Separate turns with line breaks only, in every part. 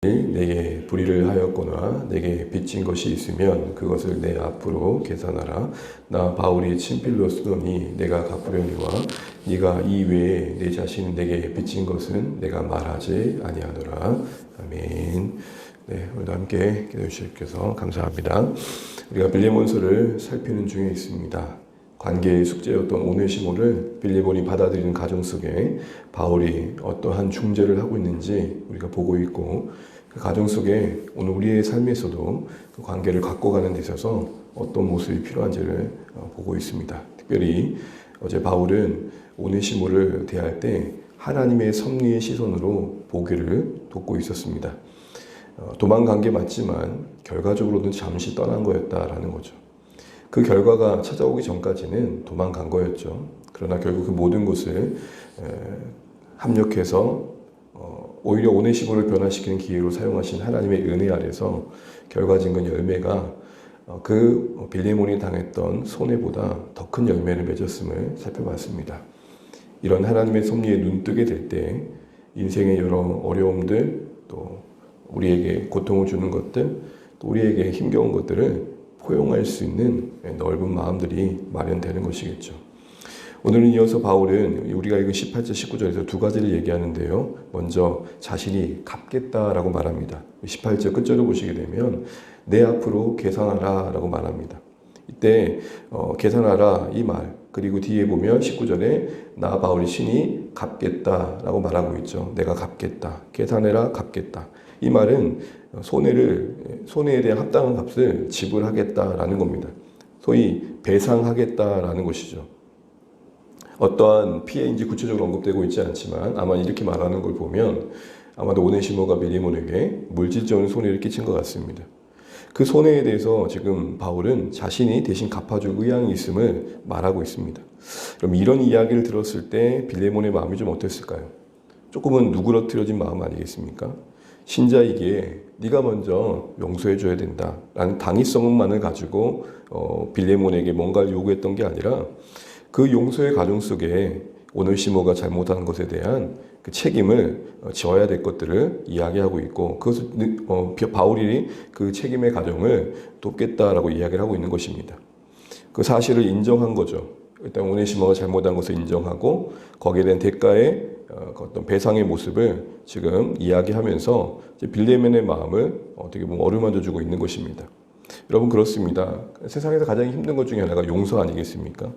내게 불의를 하였거나 내게 빚진 것이 있으면 그것을 내 앞으로 계산하라. 나 바울이 친필로 쓰더니 내가 갚으려니와 네가 이 외에 내 자신 내게 빚진 것은 내가 말하지 아니하노라. 아멘. 네, 오늘도 함께 기도해 주셔서 감사합니다. 우리가 빌레몬서를 살피는 중에 있습니다. 관계의 숙제였던 오네시모를 빌리본이 받아들이는 가정 속에 바울이 어떠한 중재를 하고 있는지 우리가 보고 있고 그 가정 속에 오늘 우리의 삶에서도 그 관계를 갖고 가는 데 있어서 어떤 모습이 필요한지를 어, 보고 있습니다. 특별히 어제 바울은 오네시모를 대할 때 하나님의 섭리의 시선으로 보기를 돕고 있었습니다. 어, 도망간 게 맞지만 결과적으로는 잠시 떠난 거였다라는 거죠. 그 결과가 찾아오기 전까지는 도망간 거였죠. 그러나 결국 그 모든 것을 합력해서 어, 오히려 오네시모를 변화시키는 기회로 사용하신 하나님의 은혜 아래서 결과진 건 열매가 어, 그 빌리몬이 당했던 손해보다 더 큰 열매를 맺었음을 살펴봤습니다. 이런 하나님의 섭리에 눈뜨게 될 때 인생의 여러 어려움들 또 우리에게 고통을 주는 것들 또 우리에게 힘겨운 것들을 포용할 수 있는 넓은 마음들이 마련되는 것이겠죠. 오늘은 이어서 바울은 우리가 읽은 18절, 19절에서 두 가지를 얘기하는데요. 먼저 자신이 갚겠다라고 말합니다. 18절 끝절을 보시게 되면 내 앞으로 계산하라 라고 말합니다. 이때 어, 계산하라 이 말, 그리고 뒤에 보면 19절에 나 바울이 신이 갚겠다라고 말하고 있죠. 내가 갚겠다. 계산해라 갚겠다. 이 말은 손해를 손해에 대한 합당한 값을 지불하겠다라는 겁니다. 소위 배상하겠다라는 것이죠. 어떠한 피해인지 구체적으로 언급되고 있지 않지만 아마 이렇게 말하는 걸 보면 아마도 오네시모가 빌리몬에게 물질적인 손해를 끼친 것 같습니다. 그 손해에 대해서 지금 바울은 자신이 대신 갚아줄 의향이 있음을 말하고 있습니다. 그럼 이런 이야기를 들었을 때 빌레몬의 마음이 좀 어땠을까요? 조금은 누그러뜨려진 마음 아니겠습니까? 신자이기에 네가 먼저 용서해 줘야 된다라는 당위성만을 가지고 어, 빌레몬에게 뭔가를 요구했던 게 아니라 그 용서의 과정 속에 오늘시모가 잘못한 것에 대한 그 책임을 어, 지어야 될 것들을 이야기하고 있고 그것을 어, 바울이 그 책임의 과정을 돕겠다라고 이야기를 하고 있는 것입니다. 그 사실을 인정한 거죠. 일단 오네시모가 잘못한 것을 인정하고 거기에 대한 대가의 어, 그 어떤 배상의 모습을 지금 이야기하면서 빌레멘의 마음을 어떻게 보면 어루만져 주고 있는 것입니다. 여러분 그렇습니다. 세상에서 가장 힘든 것 중에 하나가 용서 아니겠습니까?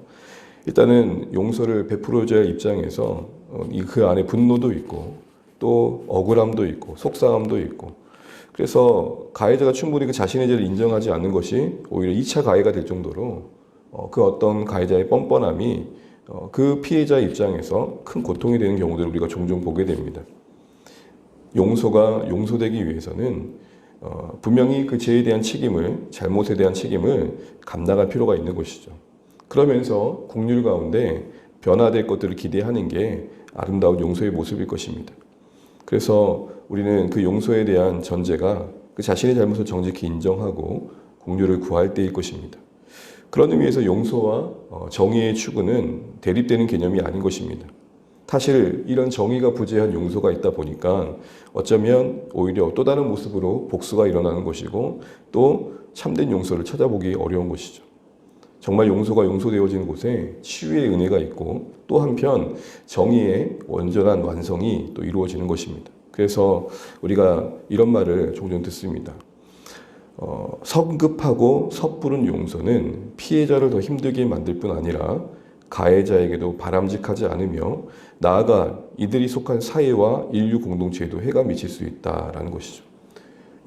일단은 용서를 베풀어줘야 할 입장에서 어, 그 안에 분노도 있고 또 억울함도 있고 속상함도 있고 그래서 가해자가 충분히 그 자신의 죄를 인정하지 않는 것이 오히려 2차 가해가 될 정도로 어, 그 어떤 가해자의 뻔뻔함이 어, 그 피해자 입장에서 큰 고통이 되는 경우들을 우리가 종종 보게 됩니다. 용서가 용서되기 위해서는 분명히 그 죄에 대한 책임을 잘못에 대한 책임을 감당할 필요가 있는 것이죠. 그러면서 국률 가운데 변화될 것들을 기대하는 게 아름다운 용서의 모습일 것입니다. 그래서 우리는 그 용서에 대한 전제가 그 자신의 잘못을 정직히 인정하고 공유를 구할 때일 것입니다. 그런 의미에서 용서와 어, 정의의 추구는 대립되는 개념이 아닌 것입니다. 사실 이런 정의가 부재한 용서가 있다 보니까 어쩌면 오히려 또 다른 모습으로 복수가 일어나는 것이고 또 참된 용서를 찾아보기 어려운 것이죠. 정말 용서가 용서되어진 곳에 치유의 은혜가 있고 또 한편 정의의 온전한 완성이 또 이루어지는 것입니다. 그래서 우리가 이런 말을 종종 듣습니다. 어, 성급하고 섣부른 용서는 피해자를 더 힘들게 만들 뿐 아니라 가해자에게도 바람직하지 않으며 나아가 이들이 속한 사회와 인류 공동체에도 해가 미칠 수 있다라는 것이죠.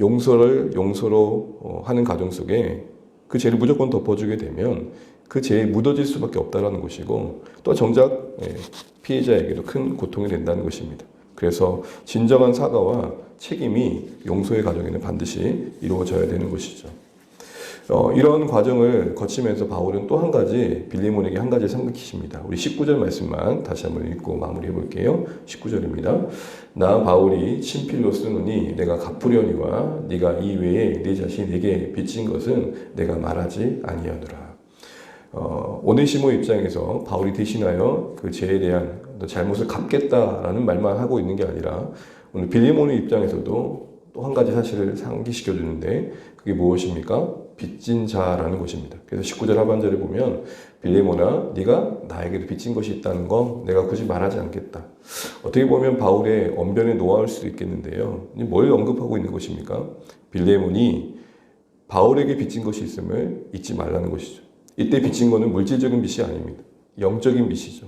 용서를 용서로 어, 하는 과정 속에 그 죄를 무조건 덮어주게 되면 그 죄에 묻어질 수밖에 없다는 것이고 또 정작 예, 피해자에게도 큰 고통이 된다는 것입니다. 그래서 진정한 사과와 책임이 용서의 과정에는 반드시 이루어져야 되는 것이죠. 어, 이런 과정을 거치면서 바울은 또 한 가지 빌리몬에게 한 가지 상기십니다. 우리 19절 말씀만 다시 한번 읽고 마무리해 볼게요. 19절입니다. 나 바울이 친필로 쓰노니 내가 갚으려니와 네가 이외에 네 자신이 내게 빚진 것은 내가 말하지 아니하노라. 어, 오네시모 입장에서 바울이 대신하여 그 죄에 대한 잘못을 갚겠다라는 말만 하고 있는 게 아니라 오늘 빌리몬의 입장에서도 또 한 가지 사실을 상기시켜 주는데 그게 무엇입니까? 빚진 자라는 것입니다. 그래서 19절 하반절에 보면 빌레모나 네가 나에게도 빚진 것이 있다는 거 내가 굳이 말하지 않겠다. 어떻게 보면 바울의 언변에 노하울 수도 있겠는데요. 뭘 언급하고 있는 것입니까? 빌레몬이 바울에게 빚진 것이 있음을 잊지 말라는 것이죠. 이때 빚진 것은 물질적인 빚이 아닙니다. 영적인 빚이죠.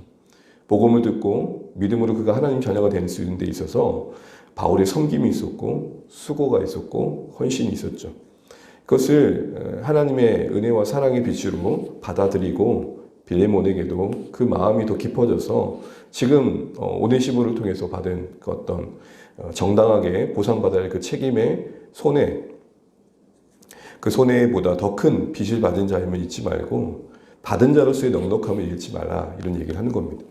복음을 듣고 믿음으로 그가 하나님 자녀가 되는 수 있는 데 있어서 바울의 섬김이 있었고 수고가 있었고 헌신이 있었죠. 그것을 하나님의 은혜와 사랑의 빛으로 받아들이고 빌레몬에게도 그 마음이 더 깊어져서 지금 어, 오네시모를 통해서 받은 그 어떤 어, 정당하게 보상받아야 할 그 책임의 손해 그 손해보다 더 큰 빚을 받은 자임을 잊지 말고 받은 자로서의 넉넉함을 잃지 말라 이런 얘기를 하는 겁니다.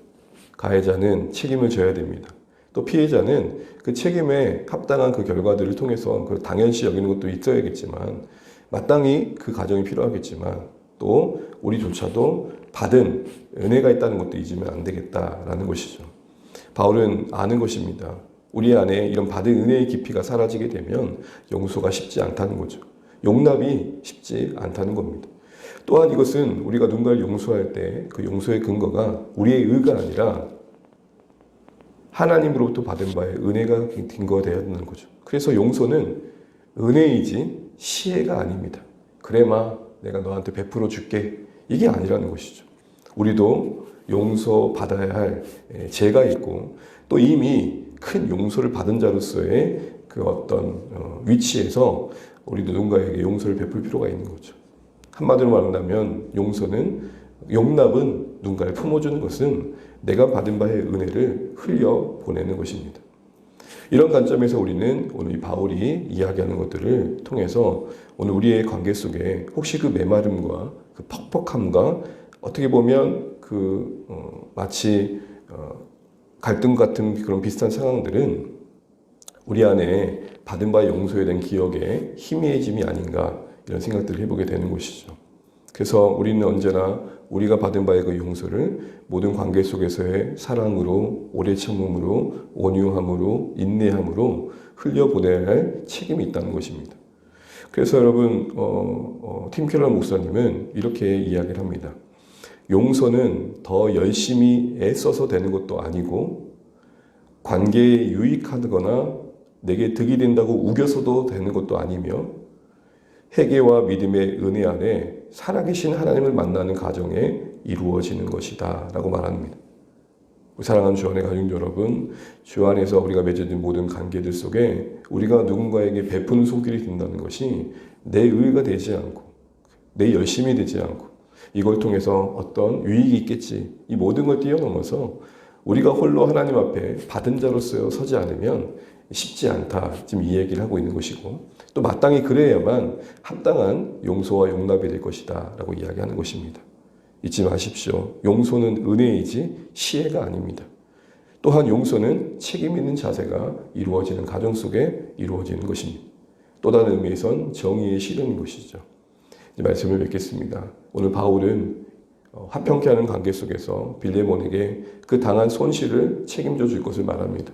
가해자는 책임을 져야 됩니다. 또 피해자는 그 책임에 합당한 그 결과들을 통해서 그 당연시 여기는 것도 있어야겠지만 마땅히 그 과정이 필요하겠지만 또 우리조차도 받은 은혜가 있다는 것도 잊으면 안 되겠다라는 것이죠. 바울은 아는 것입니다. 우리 안에 이런 받은 은혜의 깊이가 사라지게 되면 용서가 쉽지 않다는 거죠. 용납이 쉽지 않다는 겁니다. 또한 이것은 우리가 누군가를 용서할 때 그 용서의 근거가 우리의 의가 아니라 하나님으로부터 받은 바의 은혜가 근거가 되어야 하는 거죠. 그래서 용서는 은혜이지 시혜가 아닙니다. 그래마 내가 너한테 베풀어 줄게 이게 아니라는 것이죠. 우리도 용서 받아야 할 예, 죄가 있고 또 이미 큰 용서를 받은 자로서의 그 어떤 어, 위치에서 우리도 누군가에게 용서를 베풀 필요가 있는 거죠. 한마디로 말한다면 용서는 용납은 누군가를 품어주는 것은 내가 받은 바의 은혜를 흘려 보내는 것입니다. 이런 관점에서 우리는 오늘 이 바울이 이야기하는 것들을 통해서 오늘 우리의 관계 속에 혹시 그 메마름과 그 퍽퍽함과 어떻게 보면 그 어, 마치 어, 갈등 같은 그런 비슷한 상황들은 우리 안에 받은 바의 용서에 대한 기억에 희미해짐이 아닌가 이런 생각들을 해보게 되는 것이죠. 그래서 우리는 언제나 우리가 받은 바의 그 용서를 모든 관계 속에서의 사랑으로, 오래 참음으로, 온유함으로, 인내함으로 흘려보내야 할 책임이 있다는 것입니다. 그래서 여러분, 어, 어, 팀 켈러 목사님은 이렇게 이야기를 합니다. 용서는 더 열심히 애써서 되는 것도 아니고, 관계에 유익하거나 내게 득이 된다고 우겨서도 되는 것도 아니며, 회개와 믿음의 은혜 안에 살아계신 하나님을 만나는 가정에 이루어지는 것이다. 라고 말합니다. 사랑하는 주 안의 가족 여러분, 주 안에서 우리가 맺어진 모든 관계들 속에 우리가 누군가에게 베푸는 손길이 된다는 것이 내 의가 되지 않고, 내 열심이 되지 않고, 이걸 통해서 어떤 유익이 있겠지. 이 모든 걸 뛰어넘어서 우리가 홀로 하나님 앞에 받은 자로서 서지 않으면 쉽지 않다. 지금 이 얘기를 하고 있는 것이고, 또 마땅히 그래야만 합당한 용서와 용납이 될 것이다. 라고 이야기하는 것입니다. 잊지 마십시오. 용서는 은혜이지 시혜가 아닙니다. 또한 용서는 책임 있는 자세가 이루어지는 가정 속에 이루어지는 것입니다. 또 다른 의미에선 정의의 실현인 것이죠. 말씀을 맺겠습니다. 오늘 바울은 어, 화평케 하는 관계 속에서 빌레몬에게 그 당한 손실을 책임져 줄 것을 말합니다.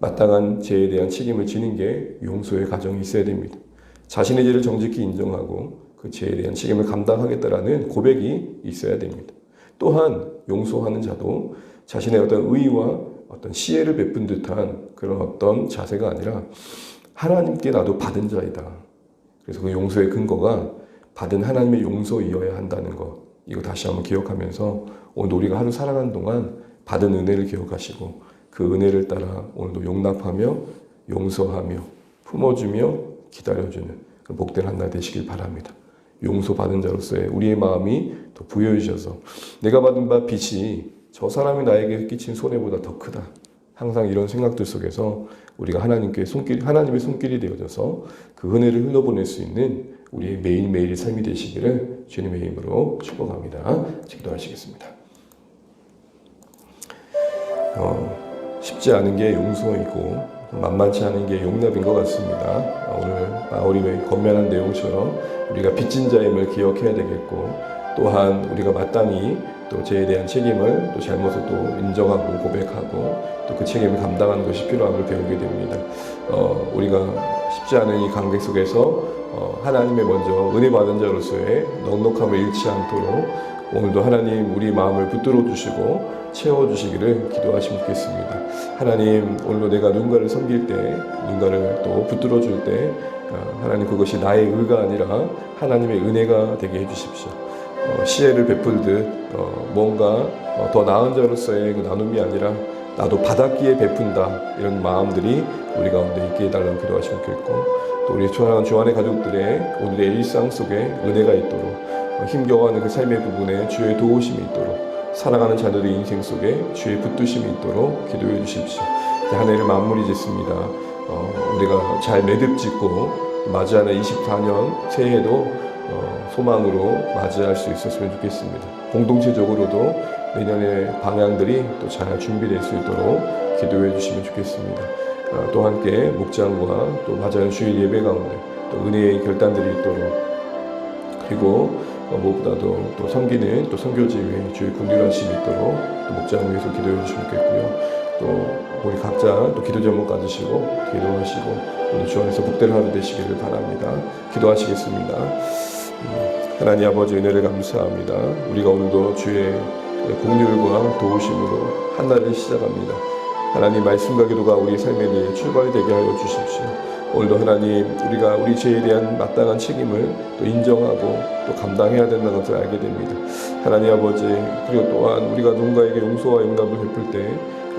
마땅한 죄에 대한 책임을 지는 게 용서의 가정이 있어야 됩니다. 자신의 죄를 정직히 인정하고 그 죄에 대한 책임을 감당하겠다라는 고백이 있어야 됩니다. 또한 용서하는 자도 자신의 어떤 의와 어떤 시혜를 베푼 듯한 그런 어떤 자세가 아니라 하나님께 나도 받은 자이다. 그래서 그 용서의 근거가 받은 하나님의 용서이어야 한다는 것. 이거 다시 한번 기억하면서 오늘 우리가 하루 살아가는 동안 받은 은혜를 기억하시고 그 은혜를 따라 오늘도 용납하며 용서하며 품어주며 기다려주는 그 복된 한 날 되시길 바랍니다. 용서받은 자로서의 우리의 마음이 더 부여주셔서 내가 받은 바 빚이 저 사람이 나에게 끼친 손해보다 더 크다. 항상 이런 생각들 속에서 우리가 하나님께 손길, 하나님의 손길이 되어져서 그 은혜를 흘러보낼 수 있는 우리의 매일매일의 삶이 되시기를 주님의 이름으로 축복합니다. 기도하시겠습니다. 어, 쉽지 않은 게 용서이고 만만치 않은 게 용납인 것 같습니다. 오늘 바울이 건면한 내용처럼 우리가 빚진 자임을 기억해야 되겠고 또한 우리가 마땅히 또 죄에 대한 책임을 또 잘못을 또 인정하고 고백하고 또 그 책임을 감당하는 것이 필요함을 배우게 됩니다. 어, 우리가 쉽지 않은 이 관계 속에서 어, 하나님의 먼저 은혜 받은 자로서의 넉넉함을 잃지 않도록 오늘도 하나님 우리 마음을 붙들어 주시고 채워 주시기를 기도하시면 좋겠습니다. 하나님 오늘도 내가 누군가를 섬길 때 누군가를 또 붙들어 줄때 어, 하나님 그것이 나의 의가 아니라 하나님의 은혜가 되게 해주십시오. 어, 시혜를 베풀듯 어, 뭔가 어, 더 나은 자로서의 그 나눔이 아니라 나도 받았기에 베푼다 이런 마음들이 우리 가운데 있게 해달라고 기도하시면 좋겠고 또 우리 사랑하는 주안의 가족들의 오늘의 일상 속에 은혜가 있도록 어, 힘겨워하는 그 삶의 부분에 주의 도우심이 있도록 살아가는 자녀들의 인생 속에 주의 붙드심이 있도록 기도해 주십시오. 한 해를 마무리 짓습니다. 어, 우리가 잘 매듭 짓고 맞이하는 24년 새해도 어, 소망으로 맞이할 수 있었으면 좋겠습니다. 공동체적으로도 내년의 방향들이 또 잘 준비될 수 있도록 기도해 주시면 좋겠습니다. 어, 또 함께 목장과 또 맞이하는 주일 예배 가운데 또 은혜의 결단들이 있도록 그리고 어, 무엇보다도 또 섬기는 또 선교지에 주의 군일하심이 있도록 또 목장을 위해서 기도해 주시면 좋겠고요. 또 우리 각자 또 기도 제목 가지시고 기도하시고 오늘 주 안에서 복되는 하루 되시기를 바랍니다. 기도하시겠습니다. 음, 하나님 아버지 은혜를 감사합니다. 우리가 오늘도 주의 공률과 도우심으로 한 날을 시작합니다. 하나님 말씀과 기도가 우리 삶에 대해 출발이 되게 하여 주십시오. 오늘도 하나님 우리가 우리 죄에 대한 마땅한 책임을 또 인정하고 또 감당해야 된다는 것을 알게 됩니다. 하나님 아버지 그리고 또한 우리가 누군가에게 용서와 용납을 베풀 때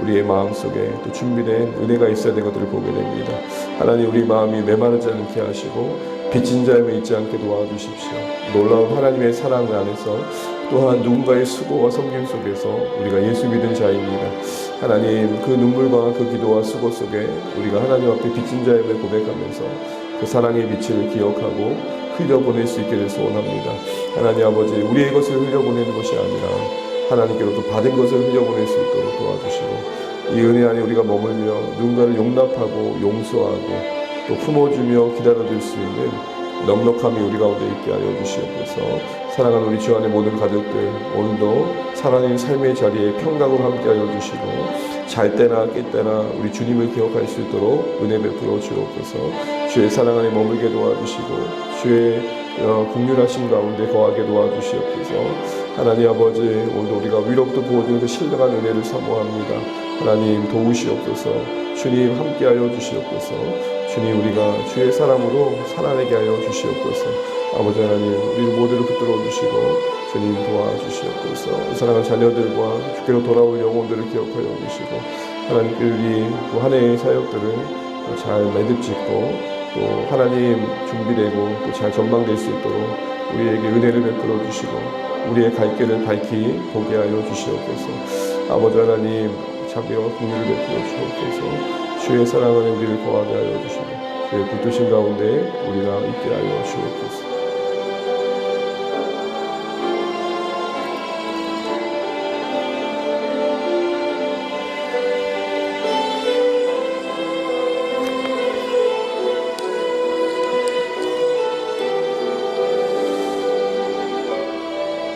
우리의 마음 속에 또 준비된 은혜가 있어야 되는 것들을 보게 됩니다. 하나님 우리 마음이 메마르지 않게 하시고 빚진 자임을 잊지 않게 도와주십시오. 놀라운 하나님의 사랑 안에서 또한 누군가의 수고와 섬김 속에서 우리가 예수 믿은 자입니다. 하나님 그 눈물과 그 기도와 수고 속에 우리가 하나님 앞에 빚진 자임을 고백하면서 그 사랑의 빛을 기억하고 흘려보낼 수 있기를 소원합니다. 하나님 아버지 우리의 것을 흘려보내는 것이 아니라 하나님께로부터 받은 것을 흘려보낼 수 있도록 도와주시고 이 은혜 안에 우리가 머물며 누군가를 용납하고 용서하고 또 품어주며 기다려줄 수 있는 넉넉함이 우리 가운데 있게 하여 주시옵소서 사랑하는 우리 주 안의 모든 가족들 오늘도 살아있는 삶의 자리에 평강으로 함께 하여 주시고 잘 때나 깰 때나 우리 주님을 기억할 수 있도록 은혜 베풀어 주옵소서. 주의 사랑 안에 머물게 도와주시고 주의 어, 국률하심 가운데 거하게 도와주시옵소서. 하나님 아버지 오늘도 우리가 위로부터 부어주는 그 신령한 은혜를 사모합니다. 하나님 도우시옵소서. 주님 함께하여 주시옵소서. 주님 우리가 주의 사람으로 살아내게 하여 주시옵소서 아버지 하나님 우리 모두를 붙들어 주시고 주님 도와주시옵소서. 사랑하는 자녀들과 주께로 돌아올 영혼들을 기억하여 주시고 하나님께 또한 해의 사역들을 잘 매듭 짓고 또 하나님 준비되고 또 잘 전망될 수 있도록 우리에게 은혜를 베풀어 주시고 우리의 갈 길을 밝히 보게 하여 주시옵소서. 아버지 하나님 자비와 긍휼을 베풀어 주옵소서. 주의 사랑하는 우리를 거하게 하여 주시고 주의 붙드신 가운데 우리가 있게 하여 주옵소서